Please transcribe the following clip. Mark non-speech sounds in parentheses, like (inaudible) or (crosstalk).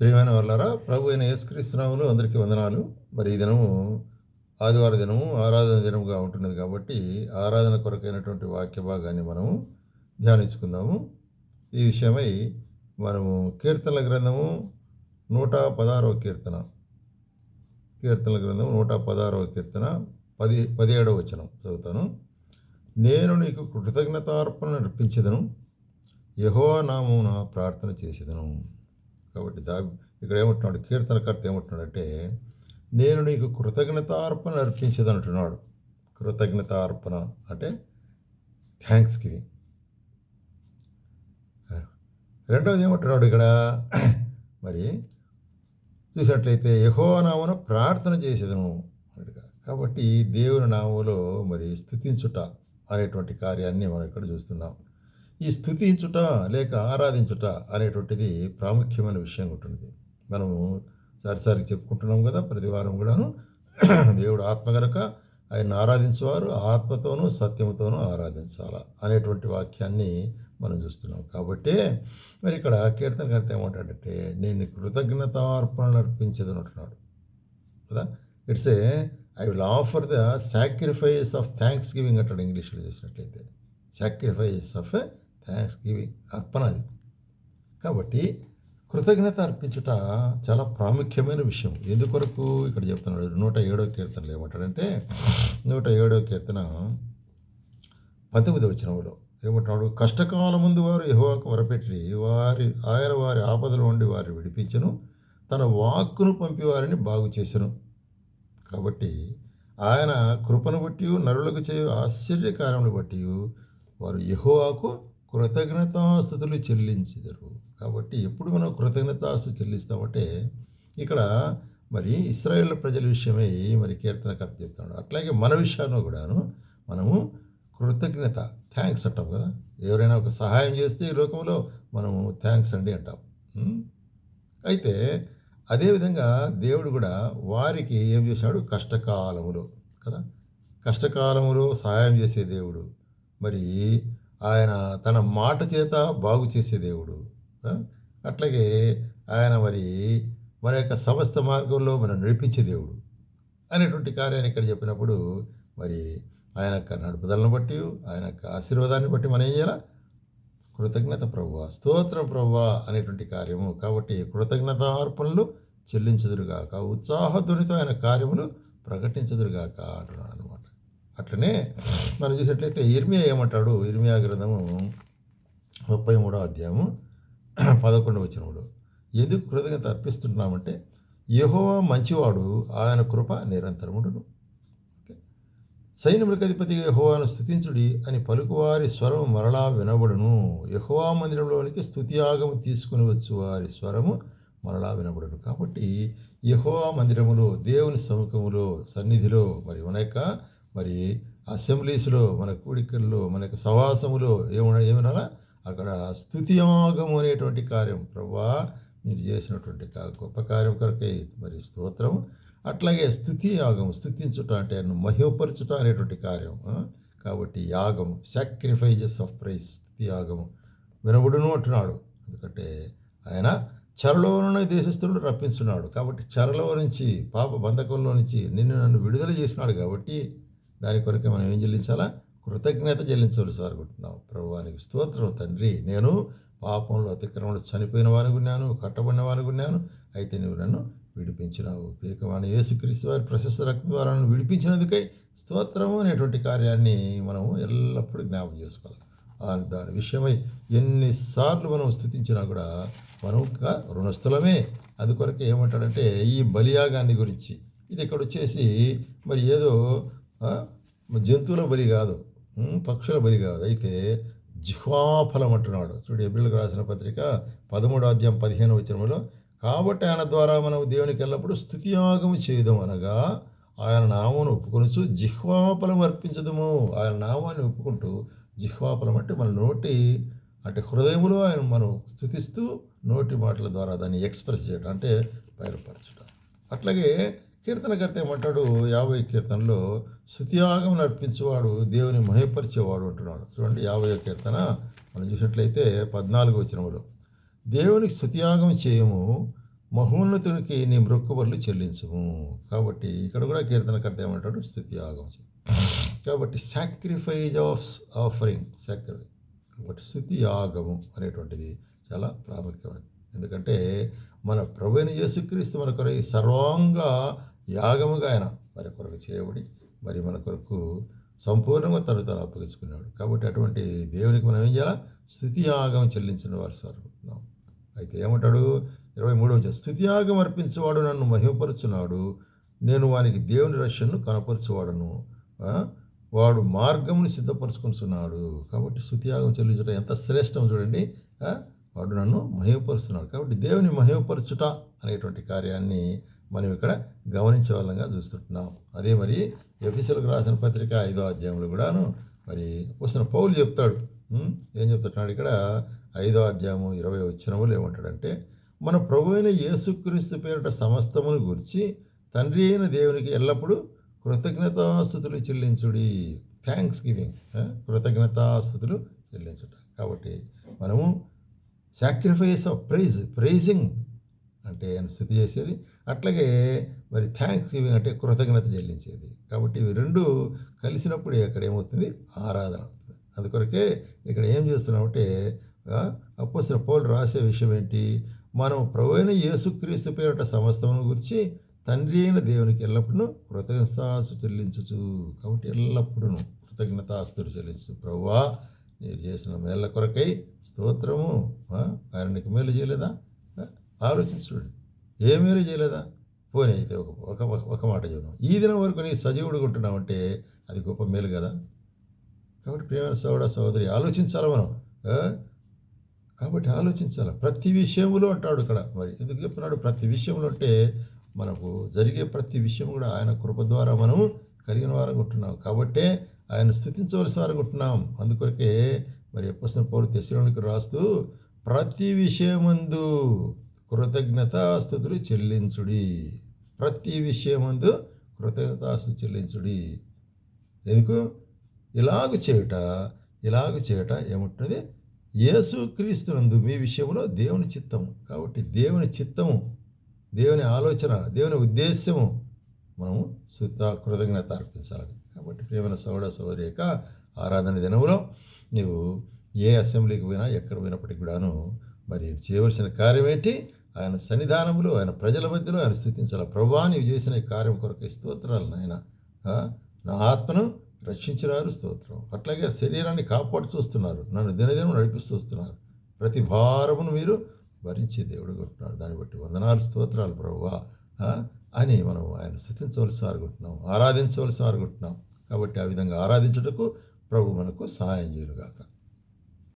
ప్రియమైన వాళ్ళారా ప్రభు అయిన యేసుక్రీస్తునాములు అందరికీ వందనాలు. మరి ఈ దినము ఆదివార దినము ఆరాధన దినముగా ఉంటున్నది కాబట్టి ఆరాధన కొరకైనటువంటి వాక్య భాగాన్ని మనము ధ్యానించుకుందాము. ఈ విషయమై మనము కీర్తనల గ్రంథము నూట పదహారవ కీర్తన. కీర్తనల గ్రంథం నూట పదహారవ కీర్తన పది పదిహేడవ వచనం చదువుతాను. నేను నీకు కృతజ్ఞతార్పణ నర్పించదను యహో నామమున ప్రార్థన చేసేదను. కాబట్టి దా ఇక్కడ ఏమంటున్నాడు కీర్తనకర్త ఏమంటున్నాడంటే నేను నీకు కృతజ్ఞతార్పణ అర్పించేది అంటున్నాడు కృతజ్ఞతార్పణ అంటే థ్యాంక్స్ గివింగ్ రెండవది ఏమంటున్నాడు ఇక్కడ? మరి చూసినట్లయితే యహో నామను ప్రార్థన చేసేదను. కాబట్టి దేవుని నామంలో మరి స్థుతించుట అనేటువంటి కార్యాన్ని మనం ఇక్కడ చూస్తున్నాం. ఈ స్థుతించుట లేక ఆరాధించుట అనేటువంటిది ప్రాముఖ్యమైన విషయం ఉంటుంది మనము సరిసారి చెప్పుకుంటున్నాం కదా ప్రతి వారం కూడాను. (clears throat) దేవుడు ఆత్మ గనక ఆయన ఆరాధించేవారు ఆత్మతోనూ సత్యముతోనూ ఆరాధించాలా అనేటువంటి వాక్యాన్ని మనం చూస్తున్నాం. కాబట్టి మరి ఇక్కడ కీర్తన కర్త ఏమంటాడంటే నేను కృతజ్ఞతార్పణలు అర్పించదని అంటున్నాడు. కదా? It's a I will offer the sacrifice of thanksgiving అంటాడు ఇంగ్లీష్లో చేసినట్లయితే. సాక్రిఫైస్ ఆఫ్ థ్యాంక్స్ గివింగ్ అర్పణ అది. కాబట్టి కృతజ్ఞత అర్పించుట చాలా ప్రాముఖ్యమైన విషయం. ఎందుకొరకు ఇక్కడ చెప్తున్నాడు? నూట ఏడో కీర్తనలు ఏమంటాడంటే నూట ఏడో కీర్తన పంతొమ్మిది వచ్చినవులో ఏమంటున్నాడు కష్టకాలం ముందు వారు యహోవాకు వరపెట్టి వారి ఆయన వారి ఆపదలు ఉండి వారిని విడిపించను తన వాక్కును పంపి వారిని బాగు చేసెను. కాబట్టి ఆయన కృపను బట్టి నరులకు చేయు ఆశ్చర్యకారమును బట్టి వారు యహోవాకు కృతజ్ఞతాస్థుతులు చెల్లించెదరు. కాబట్టి ఎప్పుడు మనం కృతజ్ఞతాస్తు చెల్లిస్తామంటే ఇక్కడ మరి ఇస్రాయేల్ ప్రజల విషయమై మరి కీర్తనకర్త చెప్తున్నాడు. అట్లాగే మన విషయాల్లో కూడాను మనము కృతజ్ఞత థ్యాంక్స్ అంటాం కదా. ఎవరైనా ఒక సహాయం చేస్తే ఈ లోకంలో మనము థ్యాంక్స్ అండి అంటాం. అయితే అదేవిధంగా దేవుడు కూడా వారికి ఏం చేశాడు? కష్టకాలములో కదా. కష్టకాలములో సహాయం చేసే దేవుడు. మరి ఆయన తన మాట చేత బాగు చేసే దేవుడు. అట్లాగే ఆయన మరి మన యొక్క సమస్త మార్గంలో మనం నడిపించే దేవుడు అనేటువంటి కార్యాన్ని ఇక్కడ చెప్పినప్పుడు మరి ఆయన యొక్క నడుపుదలను బట్టి ఆయన యొక్క ఆశీర్వాదాన్ని బట్టి మనం ఏం చేయాలి? కృతజ్ఞత ప్రభువ స్తోత్రం ప్రభువ అనేటువంటి కార్యము. కాబట్టి కృతజ్ఞత అర్పణలు చెల్లించదురుగాక ఉత్సాహధ్వనితో ఆయన కార్యములు ప్రకటించదురుగాక అంటున్నాను అట్లనే మనం చూసినట్లయితే ఇర్మియా ఏమంటాడు? ఇర్మియా గ్రంథము ముప్పై మూడో అధ్యాయము పదకొండు వచ్చినప్పుడు ఎందుకు కృతజ్ఞత అర్పిస్తున్నామంటే యహోవా మంచివాడు ఆయన కృప నిరంతరముడును సైన్యములకు అధిపతి యహోవాను స్థుతించుడి అని పలుకువారి స్వరం మరలా వినబడును. యహోవా మందిరంలోనికి స్థుతియాగము తీసుకుని వచ్చు వారి స్వరము మరలా వినబడును. కాబట్టి యహోవా మందిరములో దేవుని సముఖములో సన్నిధిలో మరి మన మరి అసెంబ్లీస్లో మన కూడికల్లో మన యొక్క సవాసములో ఏమన్నా ఏమన్నా అక్కడ స్థుతియాగము అనేటువంటి కార్యం. ప్రభా మీరు చేసినటువంటి కా- గొప్ప కార్యం కొరకే మరి స్తోత్రం. అట్లాగే స్థుతి యాగం స్థుతించుట అంటే మహిమపరచుట అనేటువంటి కార్యం. కాబట్టి యాగం సాక్రిఫైజెస్ ఆఫ్ ప్రైజ్ స్థుతి యాగము వినబడును అంటున్నాడు. ఎందుకంటే ఆయన చెరలో నుండి దేశస్థుడు రప్పించున్నాడు. కాబట్టి చెరలో నుంచి పాప బంధకంలో నుంచి నిన్ను నన్ను విడుదల చేసినాడు కాబట్టి దాని కొరకే మనం ఏం చెల్లించాలా? కృతజ్ఞత చెల్లించవలసి అనుకుంటున్నాం ప్రభువానికి స్తోత్రం తండ్రి. నేను పాపంలో అతిక్రమణ చనిపోయిన వానుకున్నాను ఉన్నాను కట్టబడిన వానుకున్నాను ఉన్నాను అయితే నువ్వు నన్ను విడిపించినావు. ప్రియకమైన యేసుక్రీస్తు వారి ప్రశస్త రక్తం ద్వారా నన్ను విడిపించినందుకై స్తోత్రము అనేటువంటి కార్యాన్ని మనము ఎల్లప్పుడూ జ్ఞాపకం చేసుకోవాలి. దాని విషయమై ఎన్నిసార్లు మనం స్థుతించినా కూడా మనం ఇంకా రుణస్థులమే. అది కొరకు ఏమంటాడంటే ఈ బలియాగాన్ని గురించి. ఇది ఇక్కడ వచ్చేసి మరి ఏదో జంతువుల బలి కాదు. పక్షుల బలి కాదు. అయితే జిహ్వాఫలం అంటున్నాడు. చూడు ఎబ్రిల్కి రాసిన పత్రిక పదమూడు అధ్యాయం పదిహేను వచ్చినములో కాబట్టి ఆయన ద్వారా మనం దేవునికి ఎల్లప్పుడూ స్థుతియాగం చేయదం అనగా ఆయన నామమును ఒప్పుకొనుచు జిహ్వాఫలం అర్పించదము. ఆయన నామాన్ని ఒప్పుకుంటూ జిహ్వాఫలం అంటే మన నోటి అంటే హృదయములో ఆయన మనం స్థుతిస్తూ నోటి మాటల ద్వారా దాన్ని ఎక్స్ప్రెస్ చేయడం అంటే బయలుపరచడం. అట్లాగే కీర్తనకర్త ఏమంటాడు? యాభై కీర్తనలో శృతియాగం నర్పించేవాడు దేవుని మహిపరిచేవాడు అంటున్నాడు. చూడండి యాభై కీర్తన మనం చూసినట్లయితే పద్నాలుగు వచ్చినప్పుడు దేవునికి శృతియాగం చేయము మహోన్నతునికి నీ మృక్కుబరులు చెల్లించము. కాబట్టి ఇక్కడ కూడా కీర్తనకర్త ఏమంటాడు? స్థుతి యాగం కాబట్టి సాక్రిఫైజ్ ఆఫ్ ఆఫరింగ్ సాక్రి కాబట్టి స్థుతి అనేటువంటిది చాలా ప్రాముఖ్యమైనది. ఎందుకంటే మన ప్రభుని యేసుక్రీస్తు మన కొరకు సర్వాంగ యాగముగా ఆయన మరి కొరకు చేయబడి మరి మన కొరకు సంపూర్ణంగా తను తను అప్పగించుకున్నాడు. కాబట్టి అటువంటి దేవునికి మనం ఏం చేయాలా? స్థుతి యాగం చెల్లించిన వారు సార్ అయితే ఏమంటాడు? ఇరవై మూడవ స్థుతియాగం అర్పించేవాడు నన్ను మహిమపరుచున్నాడు. నేను వానికి దేవుని రక్షణను కనపరచువాడను. వాడు మార్గమును సిద్ధపరుచుకుంటున్నాడు కాబట్టి స్థుతియాగం చెల్లించడం ఎంత శ్రేష్టం చూడండి. వాడు నన్ను మహిమపరుస్తున్నాడు. కాబట్టి దేవుని మహిమపరచుట అనేటువంటి కార్యాన్ని మనం ఇక్కడ గమనించే వాళ్ళంగా చూస్తుంటున్నాం. అదే మరి ఎఫీసులకు రాసిన పత్రిక ఐదో అధ్యాయంలో కూడాను మరి వస్తున్న పౌలు చెప్తాడు. ఏం చెప్తున్నాడు ఇక్కడ ఐదో అధ్యాయము ఇరవై వచ్చినములు ఏమంటాడంటే మన ప్రభు అయిన యేసుక్రీస్తు పేరిట సమస్తమును గురించి తండ్రి అయిన దేవునికి ఎల్లప్పుడూ కృతజ్ఞతాస్థుతులు చెల్లించుడి. థ్యాంక్స్ గివింగ్ కృతజ్ఞతాస్థుతులు చెల్లించుట. కాబట్టి మనము సాక్రిఫైస్ ఆఫ్ ప్రైజ్ ప్రైజింగ్ అంటే ఆయన స్థుతి చేసేది. అట్లాగే మరి థ్యాంక్స్ గివింగ్ అంటే కృతజ్ఞత చెల్లించేది. కాబట్టి ఇవి రెండు కలిసినప్పుడు అక్కడ ఏమవుతుంది? ఆరాధన అవుతుంది. అందుకొరకే ఇక్కడ ఏం చేస్తున్నామంటే అప్పసిన పౌలు రాసే విషయం ఏంటి? మనం ప్రభు అయిన యేసుక్రీస్తు పేరిట సమస్తమును గురించి తండ్రి అయిన దేవునికి ఎల్లప్పుడూ కృతజ్ఞతాస్తు చెల్లించచ్చు కాబట్టి ఎల్లప్పుడూ కృతజ్ఞతాస్తులు చెల్లించు ప్రభువా నేను చేసిన మేళ్ళ కొరకై స్తోత్రము ఆ? ఆయన మేలు చేయలేదా? ఆలోచించుడు ఏ చేయలేదా? పోనీ అయితే ఒక ఒక ఒక మాట చూద్దాం ఈ దినం వరకు నీ సజీవుడు ఉంటున్నామంటే అది గొప్ప మేలు కదా? కాబట్టి ప్రియమైన సోదర సోదరి ఆలోచించాలి మనం? కాబట్టి ఆలోచించాలి? ప్రతి విషయంలో అంటాడు ఇక్కడ మరి. ఎందుకు చెప్తున్నాడు? ప్రతి విషయంలో అంటే మనకు జరిగే ప్రతి విషయం కూడా ఆయన కృప ద్వారా మనం కలిగిన వారం ఉంటున్నాం. కాబట్టే ఆయన స్థుతించవలసిన వారం ఉంటున్నాం. అందుకొరకే మరి ఎప్పసిన పౌరు తెశలోనికి రాస్తూ ప్రతి విషయమందు కృతజ్ఞతాస్థుతులు చెల్లించుడి. ప్రతి విషయమందు కృతజ్ఞతాస్తు చెల్లించుడి. ఎందుకు? ఇలాగ చేయుట ఇలాగ చేయుట ఏముంటుంది? యేసుక్రీస్తునందు మీ విషయంలో దేవుని చిత్తము. కాబట్టి దేవుని చిత్తము దేవుని ఆలోచన దేవుని ఉద్దేశ్యము మనము శుద్ధ కృతజ్ఞత అర్పించాలి. కాబట్టి ప్రేమైన సోదర సోదరి యొక్క ఆరాధన దినములో నీవు ఏ అసెంబ్లీకి పోయినా ఎక్కడ పోయినప్పటికి కూడాను మరి చేయవలసిన కార్యం ఏంటి ఆయన సన్నిధానంలో ఆయన ప్రజల మధ్యలో ఆయన స్థుతించాలి? ప్రభా నీవు చేసిన కార్యం కొరకు స్తోత్రాలు నాయన. నా ఆత్మను రక్షించినారు స్తోత్రం. అట్లాగే శరీరాన్ని కాపాడు చూస్తున్నారు నన్ను దినదినం నడిపిస్తూ వస్తున్నారు. ప్రతి భారమును మీరు భరించే దేవుడు కొంటున్నారు దాన్ని బట్టి వందనాలు స్తోత్రాలు ప్రభువా అని మనం ఆయన స్థుతించవలసి అనుకుంటున్నాం ఆరాధించవలసి అనుకుంటున్నాం కాబట్టి ఆ విధంగా ఆరాధించుటకు ప్రభు మనకు సహాయం చేయనుగాక.